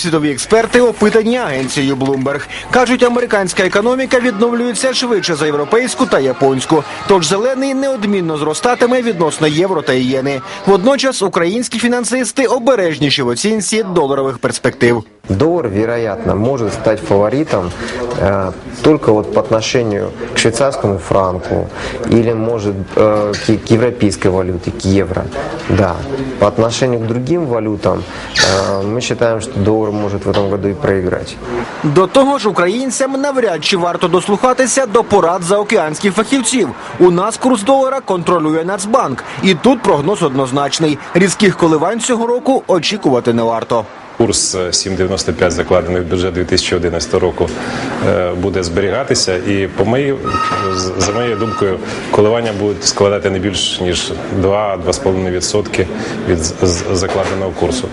Світові експерти опитані агенцією Bloomberg. Кажуть, американська економіка відновлюється швидше за європейську та японську. Тож зелений неодмінно зростатиме відносно євро та ієни. Водночас українські фінансисти обережніші в оцінці доларових перспектив. Доллар, вероятно, может стать фаворитом э, только вот по отношению к швейцарскому франку или, может, э, к, к европейской валюте, к евро. Да. По отношению к другим валютам э, мы считаем, что доллар может в этом году и проиграть. До того ж, українцям навряд чи варто дослухатися до порад заокеанських фахівців. У нас курс долара контролює Нацбанк, і тут прогноз однозначний. Різких коливань цього року очікувати не варто. Курс е, 7,95 закладений в бюджет 2011 року е, буде зберігатися, і по моїй за моєю думкою, коливання будуть складати не більш ніж 2-2,5% від закладеного курсу.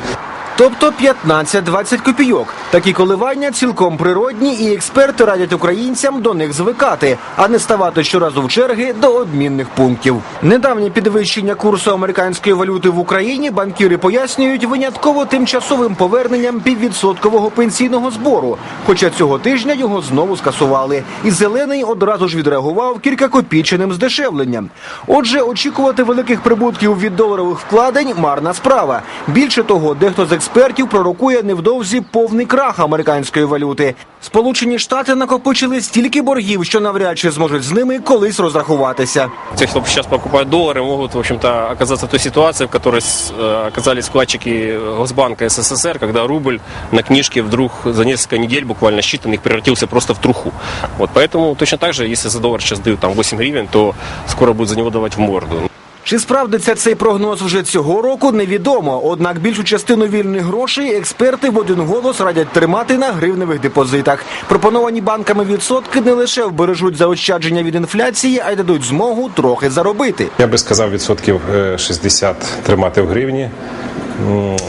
Тобто 15-20 копійок. Такі коливання цілком природні, і експерти радять українцям до них звикати, а не ставати щоразу в черги до обмінних пунктів. Недавнє підвищення курсу американської валюти в Україні банкіри пояснюють винятково тимчасовим поверненням піввідсоткового пенсійного збору. Хоча цього тижня його знову скасували. І зелений одразу ж відреагував кількакопійченим здешевленням. Отже, очікувати великих прибутків від доларових вкладень марна справа. Більше того, дехто з експертів пророкує невдовзі повний крах американської валюти. Сполучені Штати накопичили стільки боргів, що навряд чи зможуть з ними колись розрахуватися. Те, кто сейчас покупает доллары, могут, в общем-то, оказаться в той ситуации, в которой с- э, оказались вкладчики Госбанка СССР, когда рубль на книжке вдруг за несколько недель, буквально считанных, превратился просто в труху. Вот, поэтому точно так же, если за доллар сейчас дают там 8 гривен, то скоро будут за него давать в морду. Чи справдиться цей прогноз вже цього року, невідомо. Однак більшу частину вільних грошей експерти в один голос радять тримати на гривневих депозитах. Пропоновані банками відсотки не лише вбережуть заощадження від інфляції, а й дадуть змогу трохи заробити. Я би сказав, відсотків е, 60 тримати в гривні,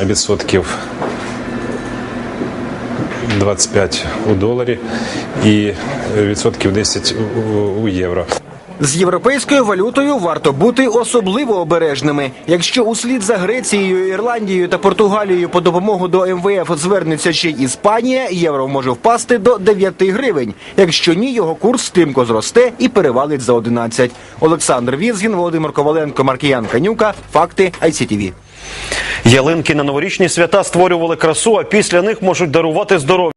відсотків 25 у доларі і е, відсотків 10 у- у- у євро. З європейською валютою варто бути особливо обережними. Якщо услід за Грецією, Ірландією та Португалією по допомогу до МВФ звернеться ще Іспанія, євро може впасти до 9 гривень. Якщо ні, його курс стрімко зросте і перевалить за 11. Олександр Візгін, Володимир Коваленко, Маркіян Канюка. Факти ICTV. Ялинки на новорічні свята створювали красу, а після них можуть дарувати здоров'я.